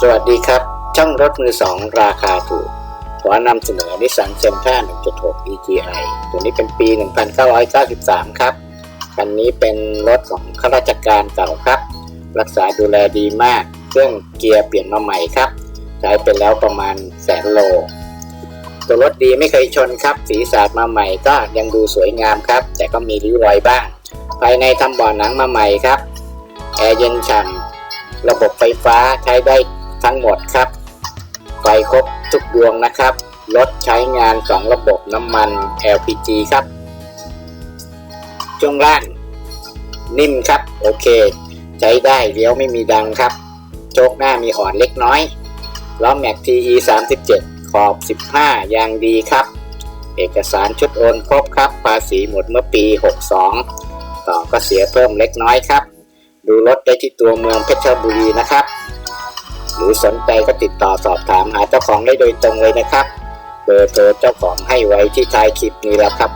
สวัสดีครับ ช่องรถมือสองราคาถูก ขอนำเสนอนิสสันเซนท่า1.6 EGI ตัวนี้เป็นปี 1993 ครับ คันนี้เป็นรถของข้าราชการเก่าครับ รักษาดูแลดีมาก เครื่องเกียร์เปลี่ยนมาใหม่ครับ ใช้ไปแล้วประมาณแสนโล ตัวรถดีไม่เคยชนครับ สีสาดมาใหม่ก็ยังดูสวยงามครับ แต่ก็มีริ้วรอยบ้าง ภายในทำบ่อหนังมาใหม่ครับ แอร์เย็นฉ่ำระบบไฟฟ้าใช้ได้ทั้งหมดครับ ไฟครบทุกดวงนะครับ รถใช้งาน 2 ระบบน้ำมัน LPG ครับ ช่วงล่าง นิ่มครับ โอเค ใช้ได้เลี้ยวไม่มีดังครับ โชคหน้ามีอ่อนเล็กน้อยล้อแม็ก TE 37 ขอบ 15 ยางดีครับ เอกสารชุดโอนครบครับ ภาษีหมดเมื่อปี 62 ต่อก็เสียเพิ่มเล็กน้อยครับ ดูรถได้ที่ตัวเมืองเพชรบุรีนะครับ หรือสนใจก็ติดต่อสอบถามหาเจ้าของได้โดยตรงเลยนะครับ เบอร์โทรเจ้าของให้ไว้ที่ท้ายคลิปนี้แล้วครับ